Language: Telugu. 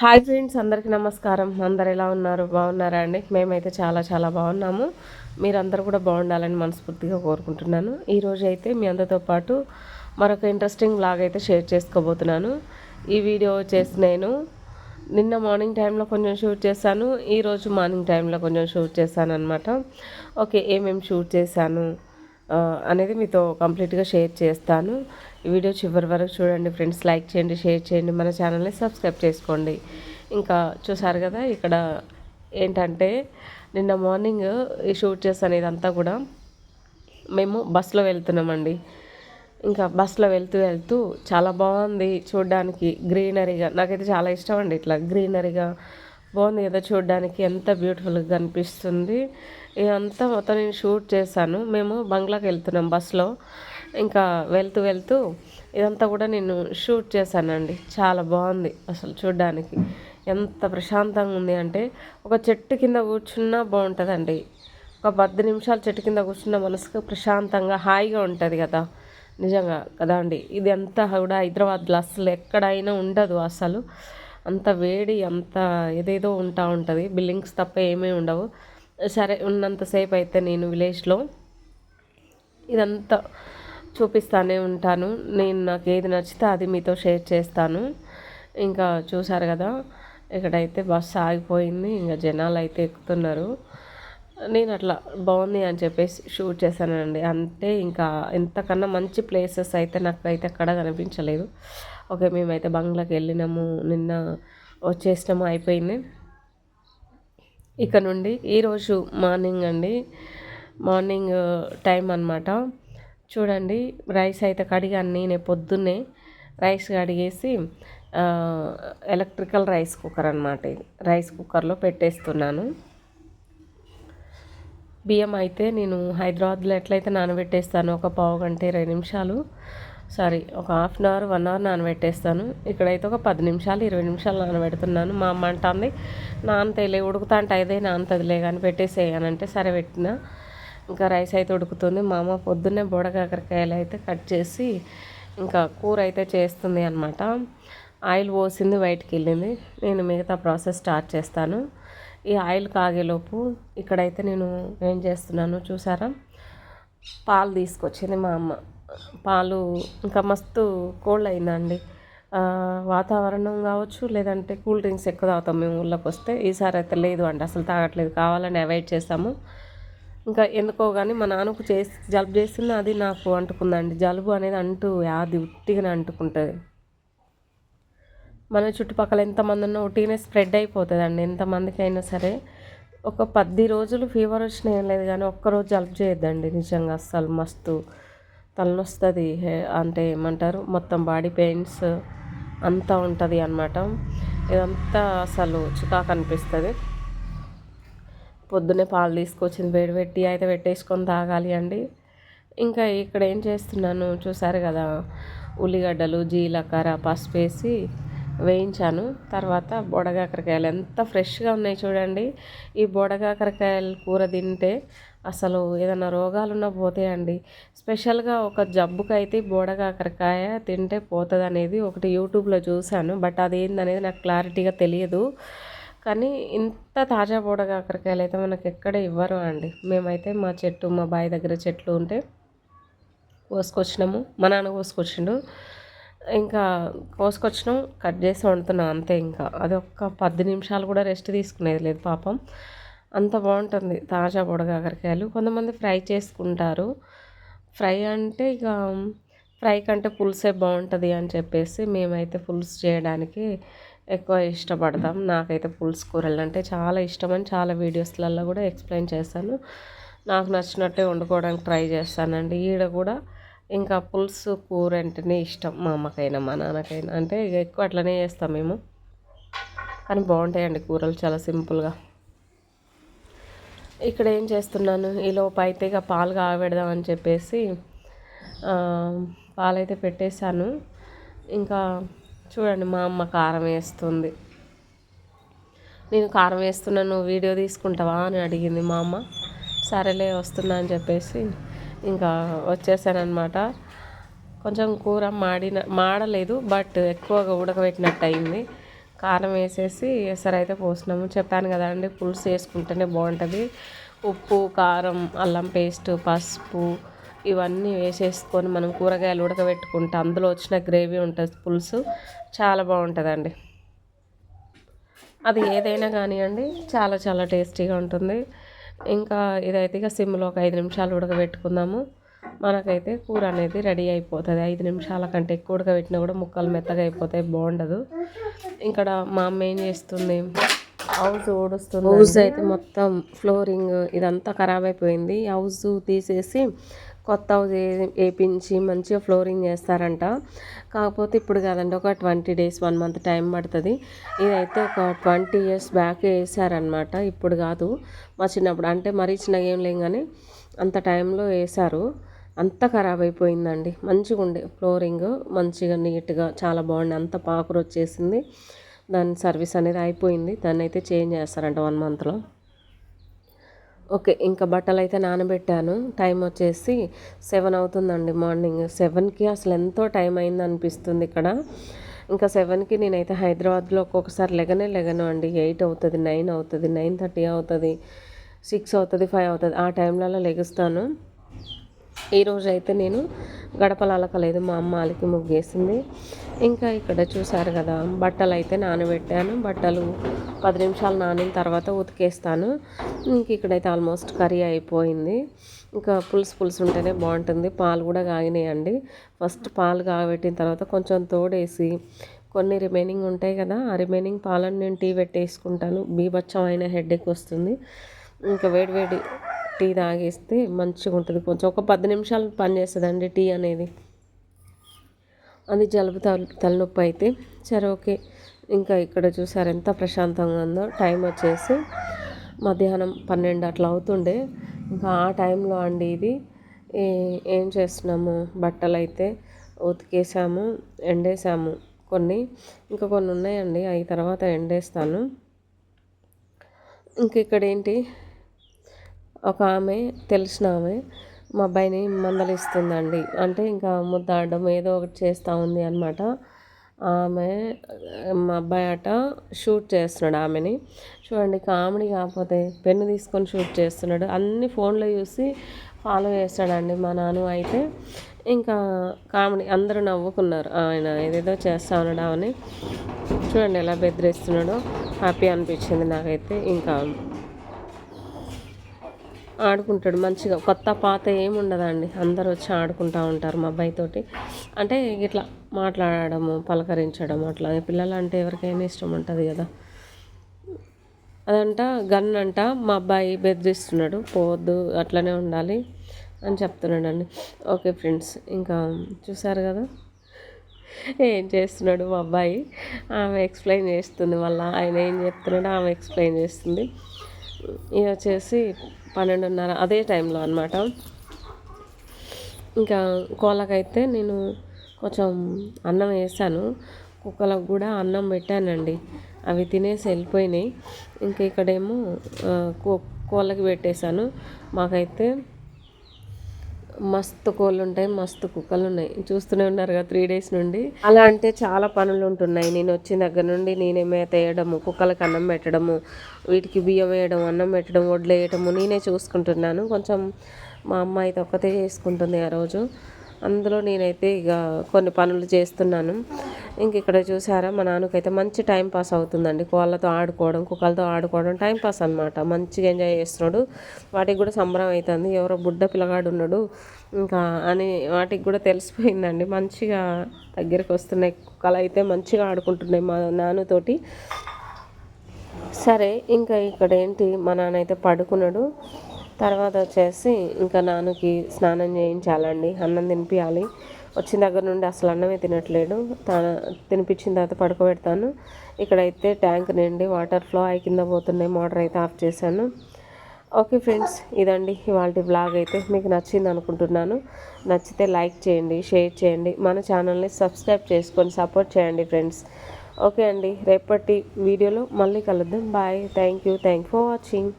హాయ్ ఫ్రెండ్స్ అందరికీ నమస్కారం. అందరు ఎలా ఉన్నారు? బాగున్నారా అండి? మేమైతే చాలా చాలా బాగున్నాము. మీరందరూ కూడా బాగుండాలని మనస్ఫూర్తిగా కోరుకుంటున్నాను. ఈరోజు అయితే మీ అందరితో పాటు మరొక ఇంట్రెస్టింగ్ బ్లాగ్ అయితే షేర్ చేసుకోబోతున్నాను. ఈ వీడియో వచ్చేసి నేను నిన్న మార్నింగ్ టైంలో కొంచెం షూట్ చేశాను. ఈరోజు మార్నింగ్ టైంలో కొంచెం షూట్ చేశాను అనమాట ఓకే ఏమేమి షూట్ చేశాను? అనేది మీతో కంప్లీట్గా షేర్ చేస్తాను. ఈ వీడియో చివరి వరకు చూడండి ఫ్రెండ్స్. లైక్ చేయండి షేర్ చేయండి. మన ఛానల్ని సబ్స్క్రైబ్ చేసుకోండి. ఇంకా చూసారు కదా ఇక్కడ ఏంటంటే నిన్న మార్నింగ్ ఈ షూట్ చేస్తాను ఇదంతా కూడా మేము బస్సులో వెళ్తున్నామండి. ఇంకా బస్సులో వెళ్తూ వెళ్తూ చాలా బాగుంది చూడడానికి. గ్రీనరీగా. నాకైతే చాలా ఇష్టం అండి ఇట్లా గ్రీనరీగా బాగుంది కదా చూడడానికి ఎంత బ్యూటిఫుల్గా కనిపిస్తుంది ఇదంతా మొత్తం నేను షూట్ చేశాను. మేము బంగ్లాకి వెళ్తున్నాం బస్లో ఇంకా వెళ్తూ వెళ్తూ ఇదంతా కూడా నేను షూట్ చేశానండి. చాలా బాగుంది అసలు చూడడానికి. ఎంత ప్రశాంతంగా ఉంది అంటే ఒక చెట్టు కింద కూర్చున్నా బాగుంటుందండి. ఒక పది నిమిషాలు చెట్టు కింద కూర్చున్న మనసుకు ప్రశాంతంగా హాయిగా ఉంటుంది కదా. నిజంగా కదా అండి. ఇది అంతా కూడా హైదరాబాద్లో అసలు ఎక్కడైనా ఉండదు అసలు. అంత వేడి అంత ఏదేదో ఉంటా ఉంటుంది. బిల్డింగ్స్ తప్ప ఏమీ ఉండవు. సరే ఉన్నంతసేపు అయితే నేను విలేజ్లో ఇదంతా చూపిస్తానే ఉంటాను. నేను నాకు ఏది నచ్చితే అది మీతో షేర్ చేస్తాను. ఇంకా చూశారు కదా ఇక్కడైతే బస్సు ఆగిపోయింది. ఇంకా జనాలు అయితే ఎక్కుతున్నారు. నేను అట్లా బాగుంది అని చెప్పేసి షూట్ చేశానండి. అంటే ఇంకా ఇంతకన్నా మంచి ప్లేసెస్ అయితే నాకు అయితే ఎక్కడ కనిపించలేదు. ఓకే మేమైతే బంగ్లాకి వెళ్ళినాము నిన్న వచ్చేసినాము అయిపోయింది. ఇక్కడ నుండి ఈరోజు మార్నింగ్ అండి మార్నింగ్ టైం అనమాట చూడండి రైస్ అయితే కడిగాను నేనే పొద్దున్నే. రైస్ కడిగేసి ఎలక్ట్రికల్ రైస్ కుక్కర్ అనమాట ఇది. రైస్ కుక్కర్లో పెట్టేస్తున్నాను. బియ్యం అయితే నేను హైదరాబాద్లో ఎట్లయితే నానబెట్టేస్తాను ఒక పావు గంట ఇరవై నిమిషాలు. సారీ ఒక half an hour one hour నానబెట్టేస్తాను. ఇక్కడైతే ఒక పది నిమిషాలు ఇరవై నిమిషాలు నానబెడుతున్నాను. మా అమ్మ అంటుంది నానతేలే ఉడుకుతా అంటే అదే నానతదిలే కానీ పెట్టేసేయనంటే సరే పెట్టిన. ఇంకా రైస్ అయితే ఉడుకుతుంది. మా అమ్మ పొద్దున్నే బుడకాకరకాయలు అయితే కట్ చేసి ఇంకా కూర అయితే చేస్తుంది అనమాట ఆయిల్ పోసింది బయటికి వెళ్ళింది. నేను మిగతా ప్రాసెస్ స్టార్ట్ చేస్తాను. ఈ ఆయిల్ కాగేలోపు ఇక్కడైతే నేను ఏం చేస్తున్నాను చూసారా? పాలు తీసుకొచ్చింది మా అమ్మ. పాలు ఇంకా మస్తు కోల్డ్ అయిందండి. వాతావరణం కావచ్చు లేదంటే కూల్ డ్రింక్స్ ఎక్కువ తాగుతాం మేము ఊళ్ళోకి వస్తే. ఈసారి అయితే లేదు అండి అసలు తాగట్లేదు. కావాలని అవాయిడ్ చేస్తాము. ఇంకా ఎందుకో కానీ మా నాన్నకు చేసి జలుబు చేసింది అది నాకు అంటుకుందండి. జలుబు అనేది అంటూ అది ఉట్టిగానే అంటుకుంటుంది. మన చుట్టుపక్కల ఎంతమంది ఉన్నా ఉట్టిగానే స్ప్రెడ్ అయిపోతుందండి. ఎంతమందికి అయినా సరే ఒక పది రోజులు ఫీవర్ వచ్చినా ఏం లేదు కానీ ఒక్కరోజు జలుబు చేయొద్దండి. నిజంగా అస్సలు మస్తు తలనొస్తుంది అంటే ఏమంటారు మొత్తం బాడీ పెయిన్స్ అంతా ఉంటుంది అనమాట ఇదంతా అసలు చికాకు అనిపిస్తుంది. పొద్దున్నే పాలు తీసుకొచ్చింది వేడి పెట్టి అయితే పెట్టేసుకొని తాగాలి అండి. ఇంకా ఇక్కడ ఏం చేస్తున్నాను చూసారు కదా ఉల్లిగడ్డలు జీలకర్ర పసుపు వేసి వేయించాను. తర్వాత బొడగాకరకాయలు ఎంత ఫ్రెష్గా ఉన్నాయి చూడండి. ఈ బొడగాకరకాయలు కూర తింటే అసలు ఏదైనా రోగాలున్నా పోతాయండి. స్పెషల్గా ఒక జబ్బుకి అయితే బోడగాకరకాయ తింటే పోతుంది అనేది ఒకటి యూట్యూబ్లో చూశాను. బట్ అదేందనేది నాకు క్లారిటీగా తెలియదు. కానీ ఇంత తాజా బోడగాకరకాయలు అయితే మనకు ఎక్కడ ఇవ్వరు అండి. మేమైతే మా చెట్టు మా బావి దగ్గర చెట్లు ఉంటే కోసుకొచ్చినాము. మా నాన్న కోసుకొచ్చిండు. ఇంకా కోసుకొచ్చినాం కట్ చేసి వండుతున్నాం అంతే ఇంకా. అది ఒక్క పది నిమిషాలు కూడా రెస్ట్ తీసుకునేది లేదు పాపం. అంత బాగుంటుంది తాజా బుడగాకరకాయలు. కొంతమంది ఫ్రై చేసుకుంటారు. ఫ్రై అంటే ఇక ఫ్రై కంటే పులుసే బాగుంటుంది అని చెప్పేసి మేమైతే పులుసు చేయడానికి ఎక్కువ ఇష్టపడతాం. నాకైతే పులుసు కూరలు అంటే చాలా ఇష్టం అని చాలా వీడియోస్లలో కూడా ఎక్స్ప్లెయిన్ చేస్తాను నాకు నచ్చినట్టే వండుకోవడానికి ట్రై చేస్తానండి. ఈడ కూడా ఇంకా పులుసు కూర అంటేనే ఇష్టం. మా అమ్మకైనా మా నాన్నకైనా. అంటే ఇక ఎక్కువ అట్లనే చేస్తాం మేము. కానీ బాగుంటాయండి కూరలు చాలా సింపుల్గా. ఇక్కడ ఏం చేస్తున్నాను? ఈలోపు అయితే ఇక పాలు కాగబెడదామని చెప్పేసి పాలైతే పెట్టేశాను. ఇంకా చూడండి మా అమ్మ కారం వేస్తుంది. నేను కారం వేస్తున్నాను వీడియో తీసుకుంటావా అని అడిగింది మా అమ్మ. సరేలే వస్తున్నా అని చెప్పేసి ఇంకా వచ్చేసానమాట కొంచెం కూర మాడిన మాడలేదు బట్ ఎక్కువగా ఉడకబెట్టినట్టు అయింది. కారం వేసేసి ఎసరైతే పోసినాము. చెప్పాను కదండి పులుసు వేసుకుంటేనే బాగుంటుంది. ఉప్పు కారం అల్లం పేస్ట్ పసుపు ఇవన్నీ వేసేసుకొని మనం కూరగాయలు ఉడకబెట్టుకుంటే అందులో వచ్చిన గ్రేవీ ఉంటుంది పులుసు చాలా బాగుంటుందండి. అది ఏదైనా కానివ్వండి చాలా చాలా టేస్టీగా ఉంటుంది. ఇంకా ఇదైతే ఇక సిమ్లో ఒక ఐదు నిమిషాలు ఉడకబెట్టుకుందాము. మనకైతే కూర అనేది రెడీ అయిపోతుంది. ఐదు నిమిషాల కంటే ఎక్కువ ఉడకబెట్టినా కూడా ముక్కలు మెత్తగా అయిపోతాయి బాగుండదు. ఇక్కడ మా అమ్మ ఏం చేస్తుంది? హౌస్ ఊడుస్తుంది. హౌస్ అయితే మొత్తం ఫ్లోరింగ్ ఇదంతా ఖరాబ్ అయిపోయింది. హౌస్ తీసేసి కొత్త హౌస్ వేపించి మంచిగా ఫ్లోరింగ్ చేస్తారంట. కాకపోతే ఇప్పుడు కాదండి ఒక twenty days one month time పడుతుంది. ఇదైతే ఒక ట్వంటీ ఇయర్స్ బ్యాక్ వేసారనమాట ఇప్పుడు కాదు మా చిన్నప్పుడు అంటే మరీ చిన్నగా ఏం లేం కానీ అంత టైంలో వేశారు అంత ఖరాబ్ అయిపోయిందండి. మంచిగా ఉండే. ఫ్లోరింగ్ మంచిగా నీట్గా చాలా బాగుంది అంత పాకురు వచ్చేసింది. దాని సర్వీస్ అనేది అయిపోయింది. దాన్ని అయితే చేంజ్ చేస్తారంట వన్ మంత్లో. ఓకే ఇంకా బట్టలు అయితే నానబెట్టాను. టైం వచ్చేసి సెవెన్ అవుతుందండి మార్నింగ్. సెవెన్కి అసలు ఎంతో టైం అయింది అనిపిస్తుంది ఇక్కడ. ఇంకా సెవెన్కి నేనైతే హైదరాబాద్లో ఒక్కొక్కసారి లెగనే లెగను అండి. ఎయిట్ అవుతుంది నైన్ అవుతుంది నైన్ థర్టీ అవుతుంది సిక్స్ అవుతుంది ఫైవ్ అవుతుంది. ఆ టైంలలో లెగుస్తాను. ఈరోజు అయితే నేను గడపలు అలకలేదు మా అమ్మ అలికి ముగ్గేసింది. ఇంకా ఇక్కడ చూసారు కదా బట్టలు అయితే నానబెట్టాను. బట్టలు పది నిమిషాలు నానిన తర్వాత ఉతికేస్తాను. ఇంక ఇక్కడైతే ఆల్మోస్ట్ కర్రీ అయిపోయింది. ఇంకా పులుసు పులుసు ఉంటేనే బాగుంటుంది. పాలు కూడా కాగినాయండి. ఫస్ట్ పాలు కాగబెట్టిన తర్వాత కొంచెం తోడేసి కొన్ని రిమైనింగ్ ఉంటాయి కదా ఆ రిమైనింగ్ పాలను నేను టీ పెట్టేసుకుంటాను. బీభత్సం అయిన హెడ్ఏక్ వస్తుంది. ఇంకా వేడి వేడి టీ తాగేస్తే మంచిగా ఉంటుంది. కొంచెం ఒక పది నిమిషాలు పనిచేస్తుందండి టీ అనేది. అది జలుబు తల తలనొప్పి అయితే సరే ఓకే. ఇంకా ఇక్కడ చూసారు ఎంత ప్రశాంతంగా ఉందో. టైం వచ్చేసి మధ్యాహ్నం పన్నెండు అట్లా అవుతుండే. ఇంకా ఆ టైంలో అండి ఇది. ఏం చేస్తున్నాము? బట్టలు అయితే ఉతికేసాము ఎండేసాము కొన్ని. ఇంకా కొన్ని ఉన్నాయండి. అవి తర్వాత ఎండేస్తాను. ఇంక ఇక్కడ ఏంటి? ఒక ఆమె తెలిసిన ఆమె మా అబ్బాయిని మందలిస్తుందండి. అంటే ఇంకా ముద్దాడడం ఏదో ఒకటి చేస్తూ ఉంది అనమాట ఆమె మా అబ్బాయి అట షూట్ చేస్తున్నాడు ఆమెని. చూడండి కామెడీ కాకపోతే పెన్ను తీసుకొని షూట్ చేస్తున్నాడు. అన్ని ఫోన్లో చూసి ఫాలో చేస్తాడండి మా నాన్న అయితే. ఇంకా కామెడీ అందరూ నవ్వుకున్నారు. ఆయన ఏదేదో చేస్తా ఉన్నాడు ఆమెని. చూడండి ఎలా బెదిరిస్తున్నాడో. హ్యాపీ అనిపించింది నాకైతే. ఇంకా ఆడుకుంటాడు మంచిగా. కొత్త పాత ఏమి ఉండదండి. వచ్చి ఆడుకుంటూ ఉంటారు మా అబ్బాయితోటి అంటే ఇట్లా మాట్లాడము పలకరించడం అట్లా. పిల్లలు అంటే ఎవరికైనా ఇష్టం ఉంటుంది కదా. అదంట గన్ అంట మా అబ్బాయి బెదిరిస్తున్నాడు పోవద్దు అట్లనే ఉండాలి అని చెప్తున్నాడండి. ఓకే ఫ్రెండ్స్ ఇంకా చూసారు కదా? ఏం చేస్తున్నాడు మా అబ్బాయి? ఆమె ఎక్స్ప్లెయిన్ చేస్తుంది మళ్ళీ ఆయన ఏం చెప్తున్నాడో ఆమె ఎక్స్ప్లెయిన్ చేస్తుంది. ఇది వచ్చేసి పన్నెండున్నర అదే టైంలో అనమాట ఇంకా కోళ్ళకైతే నేను కొంచెం అన్నం వేసాను. కుక్కలకు కూడా అన్నం పెట్టానండి. అవి తినేసి వెళ్ళిపోయినాయి. ఇంకా ఇక్కడేమో కోళ్ళకి పెట్టేశాను. మాకైతే మస్తు కోళ్ళు ఉంటాయి మస్తు కుక్కలు ఉన్నాయి. చూస్తూనే ఉన్నారు కదా త్రీ డేస్ నుండి. అలా అంటే చాలా పనులు ఉంటున్నాయి. నేను వచ్చిన దగ్గర నుండి నేనే మేత వేయడము కుక్కలకు అన్నం పెట్టడము వీటికి బియ్యం వేయడం అన్నం పెట్టడం వడ్లు వేయడము నేనే చూసుకుంటున్నాను. కొంచెం మా అమ్మ అయితే ఒక్కతే చేసుకుంటుంది ఆ రోజు. అందులో నేనైతే ఇక కొన్ని పనులు చేస్తున్నాను. ఇంక ఇక్కడ చూసారా మా నాన్నకైతే మంచి టైం పాస్ అవుతుందండి. కోళ్ళతో ఆడుకోవడం కుక్కలతో ఆడుకోవడం టైం పాస్ అనమాట మంచిగా ఎంజాయ్ చేస్తున్నాడు. వాటికి కూడా సంబరం అవుతుంది. ఎవరో బుడ్డ పిల్లగాడు ఉన్నాడు. ఇంకా అని వాటికి కూడా తెలిసిపోయిందండి. మంచిగా దగ్గరికి వస్తున్నాయి. కుక్కలు అయితే మంచిగా ఆడుకుంటున్నాయి మా నాన్నతోటి. సరే ఇంకా ఇక్కడ ఏంటి? మా నాన్న అయితే పడుకున్నాడు. తర్వాత వచ్చేసి ఇంకా నాన్నకి స్నానం చేయించాలండి. అన్నం తినిపించాలి వచ్చిన దగ్గర నుండి అసలు అన్నమే తినట్లేడు. తన తినిపించిన తర్వాత పడుకోబెడతాను. ఇక్కడైతే ట్యాంక్ నిండి వాటర్ ఫ్లో అయి కింద పోతున్నాయి. మోటార్ అయితే ఆఫ్ చేశాను. ఓకే ఫ్రెండ్స్ ఇదండి ఇవాళ బ్లాగ్ అయితే మీకు నచ్చింది అనుకుంటున్నాను. నచ్చితే లైక్ చేయండి షేర్ చేయండి. మన ఛానల్ని సబ్స్క్రైబ్ చేసుకొని సపోర్ట్ చేయండి ఫ్రెండ్స్. ఓకే అండి రేపటి వీడియోలో మళ్ళీ కలుద్దాం. Bye. Thank you. Thank for watching.